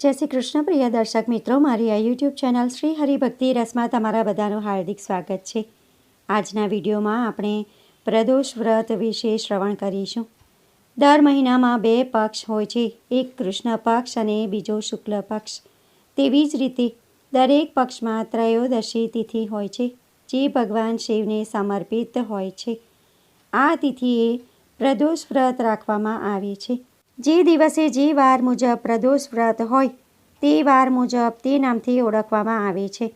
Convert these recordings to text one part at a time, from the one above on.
જય શ્રી કૃષ્ણ પ્રિય દર્શક મિત્રો, મારી આ યુટ્યુબ ચેનલ શ્રી હરિભક્તિ રસમાં તમારા બધાનું હાર્દિક સ્વાગત છે. આજના વિડીયોમાં આપણે પ્રદોષ વ્રત વિશે શ્રવણ કરીશું. દર મહિનામાં બે પક્ષ હોય છે, એક કૃષ્ણ પક્ષ અને બીજો શુક્લ પક્ષ. તેવી જ રીતે દરેક પક્ષમાં ત્રયોદશી તિથિ હોય છે, જે ભગવાન શિવને સમર્પિત હોય છે. આ તિથિએ પ્રદોષ વ્રત રાખવામાં આવે છે. જે દિવસે જે વાર મુજબ પ્રદોષ વ્રત હોય, તે વાર મુજબ તે નામથી ઓળખવામાં આવે છે.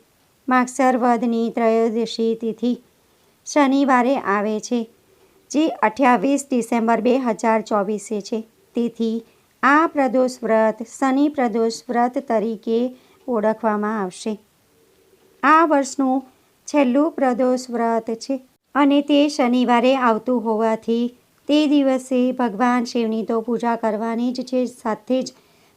માગસર વધની ત્રયોદશી તિથિ શનિવારે આવે છે, જે અઠ્યાવીસ ડિસેમ્બર બે હજાર ચોવીસે છે. તેથી આ પ્રદોષ વ્રત શનિ પ્રદોષ વ્રત તરીકે ઓળખવામાં આવશે. આ વર્ષનું છેલ્લું પ્રદોષ વ્રત છે અને તે શનિવારે આવતું હોવાથી તે દિવસે ભગવાન શિવની તો પૂજા કરવાની જ છે, સાથે જ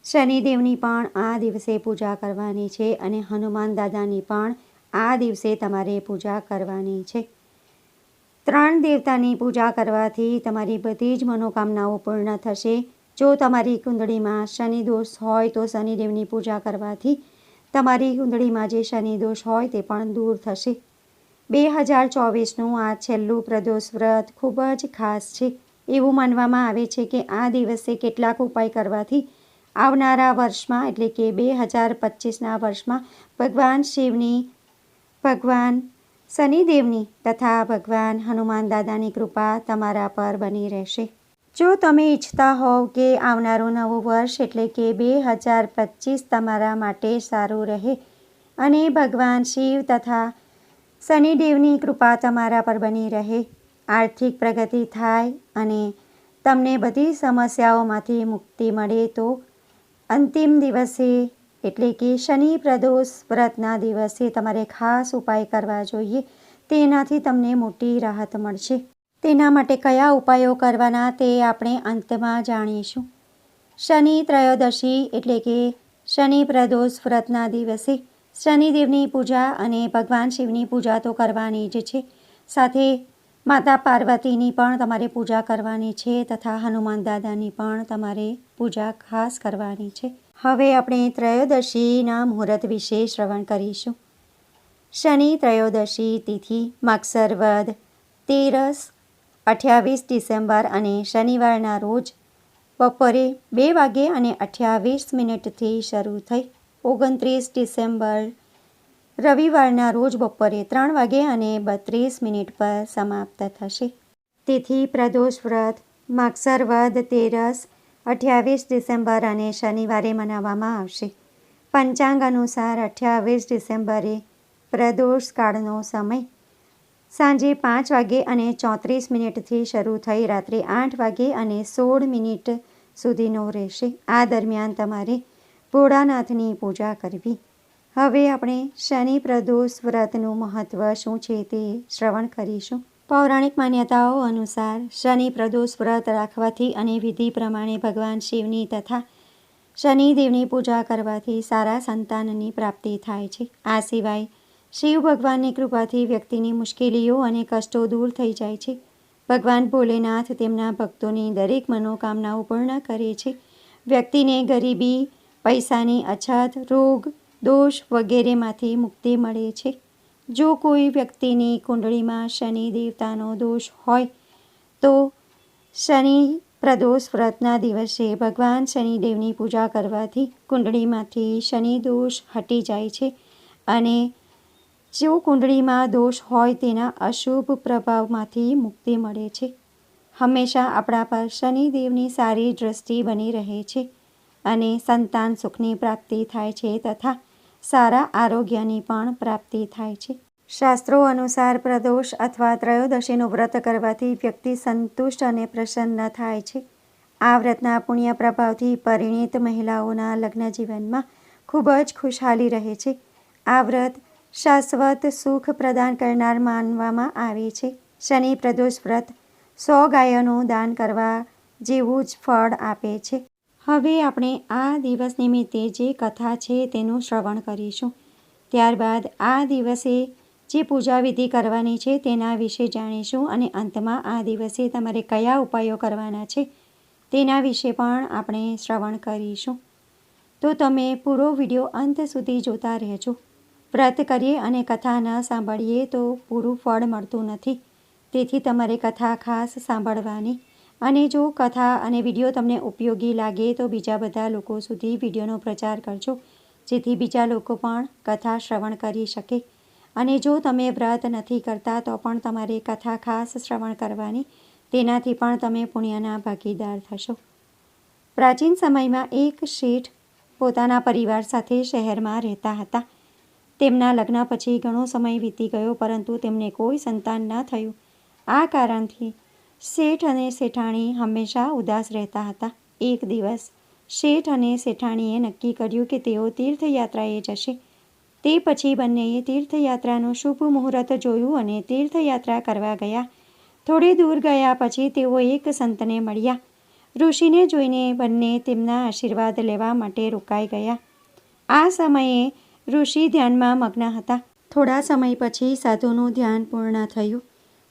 શનિદેવની પણ આ દિવસે પૂજા કરવાની છે અને હનુમાન દાદાની પણ આ દિવસે તમારે પૂજા કરવાની છે. ત્રણ દેવતાની પૂજા કરવાથી તમારી બધી જ મનોકામનાઓ પૂર્ણ થશે. જો તમારી કુંડળીમાં શનિ દોષ હોય તો શનિદેવની પૂજા કરવાથી તમારી કુંડળીમાં જે શનિ દોષ હોય તે પણ દૂર થશે. બે હજાર ચોવીસનું આ છેલ્લું પ્રદોષ વ્રત ખૂબ જ ખાસ છે. એવું માનવામાં આવે છે કે આ દિવસે કેટલાક ઉપાય કરવાથી આવનારા વર્ષમાં, એટલે કે બે હજાર પચીસના વર્ષમાં, ભગવાન શિવની, ભગવાન શનિદેવની તથા ભગવાન હનુમાન દાદાની કૃપા તમારા પર બની રહેશે. જો તમે ઈચ્છતા હોવ કે આવનારું નવું વર્ષ, એટલે કે બે હજાર પચીસ તમારા માટે સારું રહે અને ભગવાન શિવ તથા શનિદેવની કૃપા તમારા પર બની રહે, આર્થિક પ્રગતિ થાય અને તમને બધી સમસ્યાઓમાંથી મુક્તિ મળે તો અંતિમ દિવસે એટલે કે શનિ પ્રદોષ વ્રતના દિવસે તમારે ખાસ ઉપાય કરવા જોઈએ. તેનાથી તમને મોટી રાહત મળશે. તેના માટે કયા ઉપાયો કરવાના તે આપણે અંતમાં જાણીશું. શનિ ત્રયોદશી એટલે કે શનિ પ્રદોષ વ્રતના દિવસે શનિદેવની પૂજા અને ભગવાન શિવની પૂજા તો કરવાની જ છે. સાથે માતા પાર્વતીની પણ તમારે પૂજા કરવાની છે તથા હનુમાન દાદાની પણ તમારે પૂજા ખાસ કરવાની છે. હવે આપણે ત્રયોદશીના મુહૂર્ત વિશે શ્રવણ કરીશું. શનિ ત્રયોદશી તિથિ માગસર વદ તેરસ, અઠ્યાવીસ ડિસેમ્બર અને શનિવારના રોજ બપોરે બે વાગે અને અઠ્યાવીસ મિનિટથી શરૂ થઈ ઓગણત્રીસ ડિસેમ્બર. રવિવારના રોજ બપોરે ત્રણ વાગે અને બત્રીસ મિનિટ પર સમાપ્ત થશે. તેથી, પ્રદોષ વ્રત, માગસર વદ તેરસ, અઠ્યાવીસ ડિસેમ્બર અને શનિવારે મનાવવામાં આવશે. પંચાંગ અનુસાર અઠ્યાવીસ ડિસેમ્બરે પ્રદોષ કાળનો સમય. સાંજે પાંચ વાગે અને ચોત્રીસ મિનિટથી શરૂ થઈ રાત્રે આઠ વાગે અને સોળ મિનિટ સુધીનો રહેશે. આ દરમિયાન તમારે ભોળાનાથની પૂજા કરવી. હવે આપણે શનિ પ્રદોષ વ્રતનું મહત્ત્વ શું છે તે શ્રવણ કરીશું. પૌરાણિક માન્યતાઓ અનુસાર શનિ પ્રદોષ વ્રત રાખવાથી અને વિધિ પ્રમાણે ભગવાન શિવની તથા શનિદેવની પૂજા કરવાથી સારા સંતાનની પ્રાપ્તિ થાય છે. આ સિવાય શિવ ભગવાનની કૃપાથી વ્યક્તિની મુશ્કેલીઓ અને કષ્ટો દૂર થઈ જાય છે. ભગવાન ભોલેનાથ તેમના ભક્તોની દરેક મનોકામનાઓ પૂર્ણ કરે છે. વ્યક્તિને ગરીબી પૈસાની અછત, રોગ, દોષ વગેરેમાંથી મુક્તિ મળે છે. જો કોઈ વ્યક્તિની કુંડળીમાં શનિ દેવતાનો દોષ હોય, તો શનિ પ્રદોષ વ્રતના દિવસે ભગવાન શનિદેવની પૂજા કરવાથી કુંડળીમાંથી શનિ દોષ હટી જાય છે અને જો કુંડળીમાં દોષ હોય તેના અશુભ પ્રભાવમાંથી મુક્તિ મળે છે. હંમેશા આપણા પર શનિદેવની સારી દ્રષ્ટિ બની રહે છે. અને સંતાન સુખની પ્રાપ્તિ થાય છે તથા સારા આરોગ્યની પણ પ્રાપ્તિ થાય છે. શાસ્ત્રો અનુસાર પ્રદોષ અથવા ત્રયોદશીનું વ્રત કરવાથી વ્યક્તિ સંતુષ્ટ અને પ્રસન્ન થાય છે. આ વ્રતના પુણ્ય પ્રભાવથી પરિણીત મહિલાઓના લગ્ન જીવનમાં ખૂબ જ ખુશહાલી રહે છે. આ વ્રત શાશ્વત સુખ પ્રદાન કરનાર માનવામાં આવે છે. શનિ પ્રદોષ વ્રત સો ગાયોનું દાન કરવા જેવું જ ફળ આપે છે. હવે આપણે આ દિવસ નિમિત્તે જે કથા છે તેનું શ્રવણ કરીશું. ત્યારબાદ આ દિવસે જે પૂજા વિધિ કરવાની છે તેના વિશે જાણીશું અને અંતમાં આ દિવસે તમારે કયા ઉપાયો કરવાના છે તેના વિશે પણ આપણે શ્રવણ કરીશું. તો તમે પૂરો વીડિયો અંત સુધી જોતા રહેજો. વ્રત કરીએ અને કથા ન સાંભળીએ તો પૂરું ફળ મળતું નથી. તેથી તમારે કથા ખાસ સાંભળવાની. અને જો કથા અને વીડિયો તમને ઉપયોગી લાગે તો બીજા બધા લોકો સુધી વિડીયોનો પ્રચાર કરજો. જેથી બીજા લોકો પણ કથા શ્રવણ કરી શકે. અને જો તમે વ્રત નથી કરતા તો પણ તમારે કથા ખાસ શ્રવણ કરવાની. તેનાથી પણ તમે પુણ્યના ભાગીદાર થશો. પ્રાચીન સમયમાં એક શેઠ પોતાના પરિવાર સાથે શહેરમાં રહેતા હતા. તેમના લગ્ન પછી ઘણો સમય વીતી ગયો પરંતુ તેમને કોઈ સંતાન ન થયું. આ કારણથી શેઠ અને શેઠાણી હંમેશા ઉદાસ રહેતા હતા. એક દિવસ શેઠ અને શેઠાણીએ નક્કી કર્યું કે તેઓ તીર્થયાત્રાએ જશે. તે પછી બંનેએ તીર્થયાત્રાનું શુભ મુહૂર્ત જોયું અને તીર્થયાત્રા કરવા ગયા. થોડી દૂર ગયા પછી તેઓ એક સંતને મળ્યા. ઋષિને જોઈને બંને તેમના આશીર્વાદ લેવા માટે રોકાઈ ગયા. આ સમયે ઋષિ ધ્યાનમાં મગ્ન હતા. થોડા સમય પછી સાધુનું ધ્યાન પૂર્ણ થયું.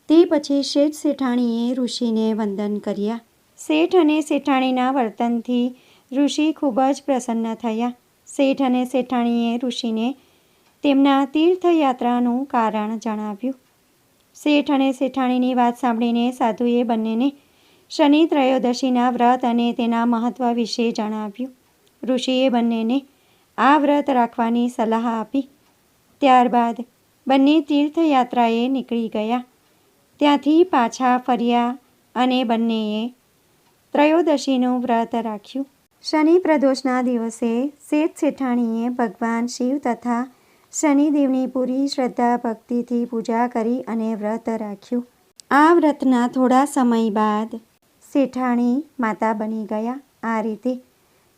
તે પછી શેઠ શેઠાણીએ ઋષિને વંદન કર્યા. શેઠ અને શેઠાણીના વર્તનથી ઋષિ ખૂબ જ પ્રસન્ન થયા. શેઠ અને શેઠાણીએ ઋષિને તેમના તીર્થયાત્રાનું કારણ જણાવ્યું. શેઠ અને શેઠાણીની વાત સાંભળીને સાધુએ બંનેને શનિ ત્રયોદશીના વ્રત અને તેના મહત્ત્વ વિશે જણાવ્યું. ઋષિએ બંનેને આ વ્રત રાખવાની સલાહ આપી. ત્યારબાદ બંને તીર્થયાત્રાએ નીકળી ગયા. ત્યાંથી પાછા ફર્યા અને બંનેએ ત્રયોદશીનું વ્રત રાખ્યું. શનિ પ્રદોષના દિવસે શેઠ શેઠાણીએ ભગવાન શિવ તથા શનિદેવની પૂરી શ્રદ્ધા ભક્તિથી પૂજા કરી અને વ્રત રાખ્યું. આ વ્રતના થોડા સમય બાદ શેઠાણી માતા બની ગયા. આ રીતે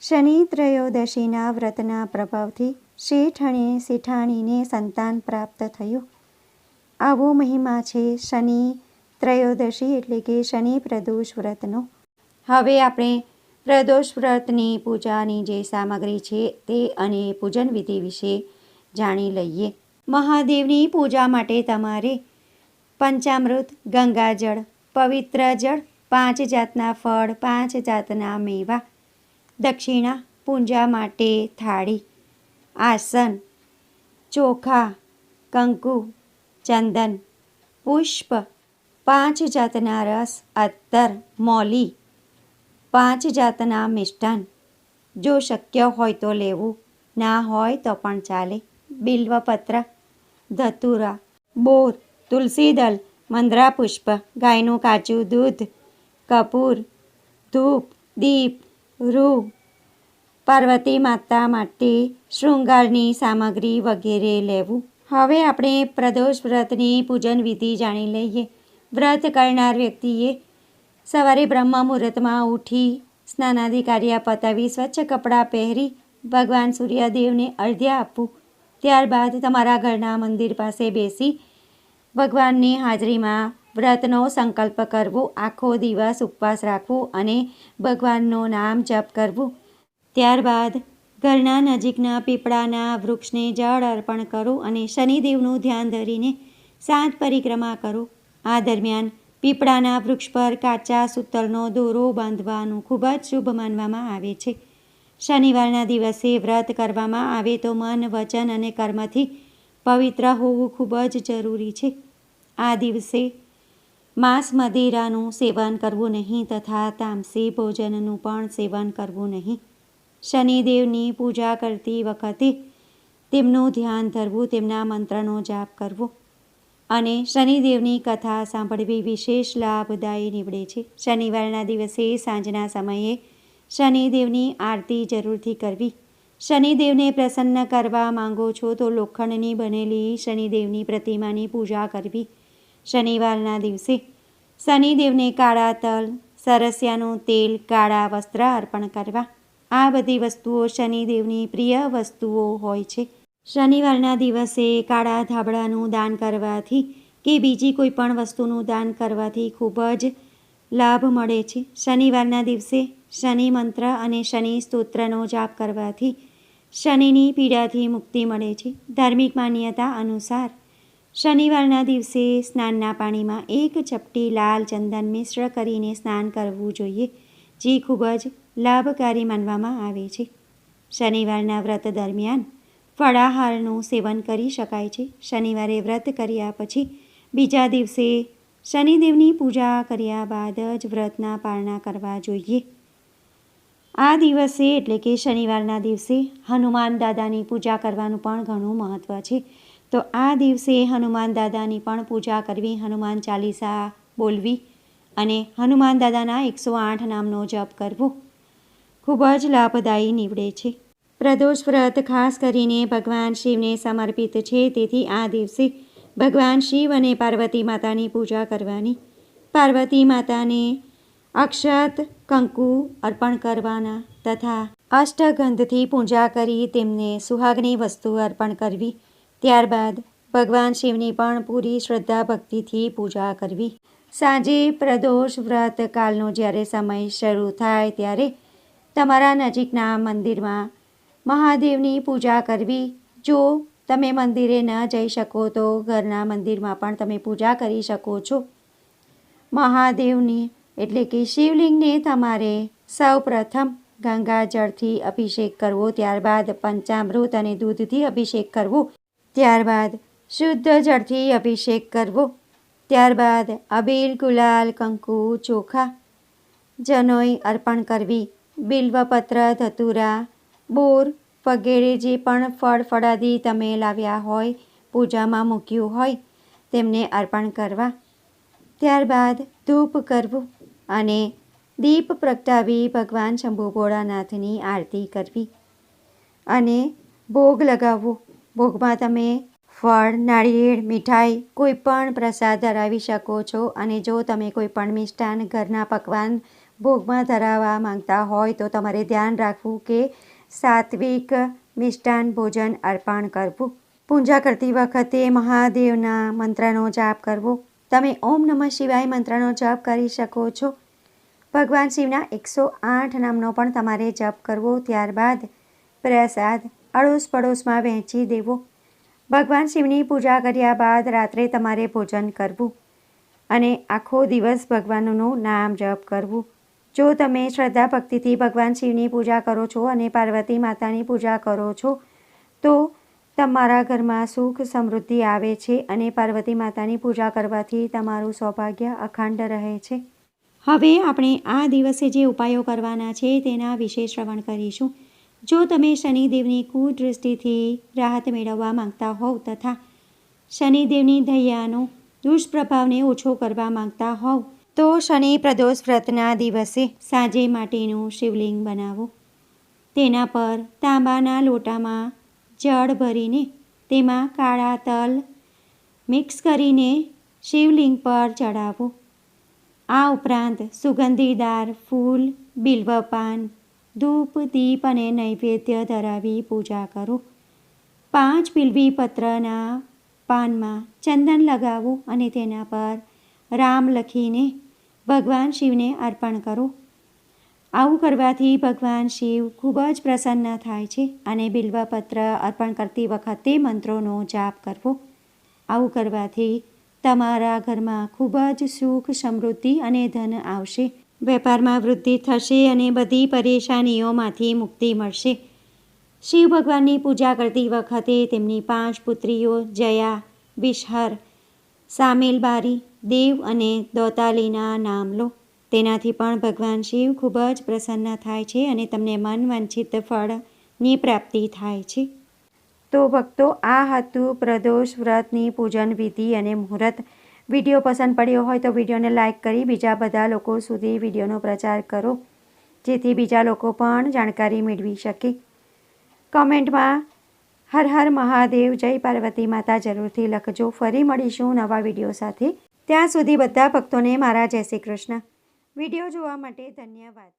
શનિ ત્રયોદશીના વ્રતના પ્રભાવથી શેઠ અને શેઠાણીને સંતાન પ્રાપ્ત થયું. આવો મહિમા છે શનિ ત્રયોદશી એટલે કે શનિ પ્રદોષ વ્રતનો. હવે આપણે પ્રદોષ વ્રતની પૂજાની જે સામગ્રી છે તે અને પૂજન વિધિ વિશે જાણી લઈએ. મહાદેવની પૂજા માટે તમારે પંચામૃત, ગંગાજળ, પવિત્ર જળ, પાંચ જાતના ફળ, પાંચ જાતના મેવા, દક્ષિણા, પૂજા માટે થાળી, આસન, ચોખા, કંકુ ચંદન, પુષ્પ, પાંચ જાતના રસ અત્તર મોલી, પાંચ જાતના મિષ્ટાન જો શક્ય હોય તો લેવું, ના હોય તો પણ ચાલે. બિલ્વપત્ર, ધતુરા, બોર તુલસીદલ મંદરા પુષ્પ, ગાયનું કાચું દૂધ, કપૂર, ધૂપ, દીપ, રૂ, પાર્વતી માતા માટે શૃંગારની સામગ્રી વગેરે લેવું. હવે આપણે પ્રદોષ વ્રતની પૂજન વિધિ જાણી લઈએ. વ્રત કરનાર વ્યક્તિએ સવારે બ્રહ્મ મુહૂર્તમાં ઉઠી સ્નાનાદિ કાર્ય પતાવી સ્વચ્છ કપડાં પહેરી ભગવાન સૂર્યદેવને અર્ધ્ય આપવું. ત્યારબાદ તમારા ઘરના મંદિર પાસે બેસી ભગવાનની હાજરીમાં વ્રતનો સંકલ્પ કરવો, આખો દિવસ ઉપવાસ રાખવો અને ભગવાનનું નામ જપ કરવું. ત્યારબાદ ઘરના નજીકના પીપળાના વૃક્ષને જળ અર્પણ કરો અને શનિદેવનું ધ્યાન ધરીને સાત પરિક્રમા કરો. આ દરમિયાન પીપળાના વૃક્ષ પર કાચા સૂતરનો દોરો બાંધવાનું ખૂબ જ શુભ માનવામાં આવે છે. શનિવારના દિવસે વ્રત કરવામાં આવે તો મન, વચન અને કર્મથી પવિત્ર હોવું ખૂબ જ જરૂરી છે. આ દિવસે માંસ મદિરાનું સેવન કરવું નહીં તથા તામસી ભોજનનું પણ સેવન કરવું નહીં. શનિદેવની પૂજા કરતી વખતે તેમનું ધ્યાન ધરવું, તેમના મંત્રનો જાપ કરવો અને શનિદેવની કથા સાંભળવી વિશેષ લાભદાયી નીવડે છે. શનિવારના દિવસે સાંજના સમયે શનિદેવની આરતી જરૂરથી કરવી. શનિદેવને પ્રસન્ન કરવા માંગો છો તો લોખંડની બનેલી શનિદેવની પ્રતિમાની પૂજા કરવી. શનિવારના દિવસે શનિદેવને કાળા તલ, સરસિયાનું તેલ, કાળા વસ્ત્ર અર્પણ કરવા. આ બધી વસ્તુઓ શનિદેવની પ્રિય વસ્તુઓ હોય છે. શનિવારના દિવસે કાળા ધાબળાનું દાન કરવાથી કે બીજી કોઈ પણ વસ્તુનું દાન કરવાથી ખૂબ જ લાભ મળે છે. શનિવારના દિવસે શનિ મંત્ર અને શનિ સ્તોત્રનો જાપ કરવાથી શનિની પીડાથી મુક્તિ મળે છે. ધાર્મિક માન્યતા અનુસાર શનિવારના દિવસે સ્નાનના પાણીમાં એક ચપટી લાલ ચંદન મિશ્ર કરીને સ્નાન કરવું જોઈએ, જે ખૂબ જ લાભકારી માનવામાં આવે છે. શનિવારના વ્રત દરમિયાન ફળાહારનું સેવન કરી શકાય છે. શનિવારે વ્રત કર્યા પછી બીજા દિવસે શનિદેવની પૂજા કર્યા બાદ જ વ્રતના પારણા કરવા જોઈએ. આ દિવસે એટલે કે શનિવારના દિવસે હનુમાન દાદાની પૂજા કરવાનું પણ ઘણું મહત્ત્વ છે. તો આ દિવસે હનુમાન દાદાની પણ પૂજા કરવી, હનુમાન ચાલીસા બોલવી અને હનુમાન દાદાના એકસો આઠ નામનો જપ કરવો ખૂબ જ લાભદાયી નીવડે છે. પ્રદોષ વ્રત ખાસ કરીને ભગવાન શિવને સમર્પિત છે. તેથી આ દિવસે ભગવાન શિવ અને પાર્વતી માતાની પૂજા કરવાની. પાર્વતી માતાને અક્ષત, કંકુ અર્પણ કરવાના તથા અષ્ટગંધથી પૂજા કરી તેમને સુહાગની વસ્તુ અર્પણ કરવી. ત્યારબાદ ભગવાન શિવની પણ પૂરી શ્રદ્ધા ભક્તિથી પૂજા કરવી. સાંજે પ્રદોષ વ્રત કાલનો જ્યારે સમય શરૂ થાય ત્યારે તમારા નજીકના મંદિરમાં મહાદેવની પૂજા કરવી. જો તમે મંદિરે ન જઈ શકો તો ઘરના મંદિરમાં પણ તમે પૂજા કરી શકો છો. મહાદેવની એટલે કે શિવલિંગને તમારે સૌ પ્રથમ ગંગાજળથી અભિષેક કરવો, ત્યારબાદ પંચામૃત અને દૂધથી અભિષેક કરવો, ત્યારબાદ શુદ્ધ જળથી અભિષેક કરવો, ત્યારબાદ અબીર ગુલાલ કંકુ ચોખા જનોઈ અર્પણ કરવી બિલ્વપત્ર, ધતુરા, બોર, વગેરે જે પણ ફળ ફળાદી તમે લાવ્યા હોય, પૂજામાં મૂક્યું હોય, તેમને અર્પણ કરવા. ત્યારબાદ ધૂપ કરવું અને દીપ પ્રગટાવી ભગવાન શંભુ ભોળાનાથની આરતી કરવી અને ભોગ લગાવવો. ભોગમાં તમે ફળ, નાળિયેર, મીઠાઈ કોઈ પણ પ્રસાદ ધરાવી શકો છો અને જો તમે કોઈ પણ મિષ્ટાન ઘરના પકવાન ભોગમાં ધરાવવા માંગતા હોય તો તમારે ધ્યાન રાખવું કે સાત્વિક મિષ્ટાન ભોજન અર્પણ કરવું. પૂજા કરતી વખતે મહાદેવના મંત્રનો જાપ કરવો. તમે ઓમ નમઃ શિવાય મંત્રનો જપ કરી શકો છો. ભગવાન શિવના એકસો આઠ નામનો પણ તમારે જપ કરવો. ત્યારબાદ પ્રસાદ અડોશ પડોશમાં વહેંચી દેવો. ભગવાન શિવની પૂજા કર્યા બાદ રાત્રે તમારે ભોજન કરવું અને આખો દિવસ ભગવાનનું નામ જપ કરવું. જો તમે શ્રદ્ધા ભક્તિથી ભગવાન શિવની પૂજા કરો છો અને પાર્વતી માતાની પૂજા કરો છો, તો તમારા ઘરમાં સુખ સમૃદ્ધિ આવે છે અને પાર્વતી માતાની પૂજા કરવાથી તમારું સૌભાગ્ય અખંડ રહે છે. હવે આપણે આ દિવસે જે ઉપાયો કરવાના છે તેના વિશે શ્રવણ કરીશું. જો તમે શનિદેવની કુદૃષ્ટિથી રાહત મેળવવા માંગતા હોવ તથા શનિદેવની દયાનો દુષ્પ્રભાવને ઓછો કરવા માંગતા હોવ તો શનિ પ્રદોષ વ્રતના દિવસે સાંજે માટીનું શિવલિંગ બનાવો. તેના પર તાંબાના લોટામાં જળ ભરીને તેમાં કાળા તલ મિક્સ કરીને શિવલિંગ પર ચડાવો આ ઉપરાંત સુગંધીદાર ફૂલ, બિલ્વપાન, ધૂપ, દીપ અને નૈવેદ્ય ધરાવી પૂજા કરો. પાંચ બિલ્વી પત્રના પાનમાં ચંદન લગાવો અને તેના પર રામ લખીને ભગવાન શિવને અર્પણ કરો. આવું કરવાથી ભગવાન શિવ ખૂબ જ પ્રસન્ન થાય છે અને બિલ્વપત્ર અર્પણ કરતી વખતે મંત્રોનો જાપ કરવો. આવું કરવાથી તમારા ઘરમાં ખૂબ જ સુખ, સમૃદ્ધિ અને ધન આવશે. વેપારમાં વૃદ્ધિ થશે અને બધી પરેશાનીઓમાંથી મુક્તિ મળશે. શિવ ભગવાનની પૂજા કરતી વખતે તેમની પાંચ પુત્રીઓ જયા વિષહર સામેલબારી દેવ અને દોતાલીના નામ લો. તેનાથી પણ ભગવાન શિવ ખૂબ જ પ્રસન્ન થાય છે અને તમને મન વંચિત ફળની પ્રાપ્તિ થાય છે. તો ભક્તો, આ હતું પ્રદોષ વ્રતની પૂજન વિધિ અને મુહૂર્ત. વીડિયો પસંદ પડ્યો હોય તો વિડીયોને લાઇક કરી બીજા બધા લોકો સુધી વિડીયોનો પ્રચાર કરો, જેથી બીજા લોકો પણ જાણકારી મેળવી શકે. કમેન્ટમાં, હર હર મહાદેવ, જય પાર્વતી માતા જરૂરથી લખજો. ફરી મળીશું નવા વીડિયો સાથે. ત્યાં સુધી બધા ભક્તોને મારા જય શ્રી કૃષ્ણ. વીડિયો જોવા માટે ધન્યવાદ.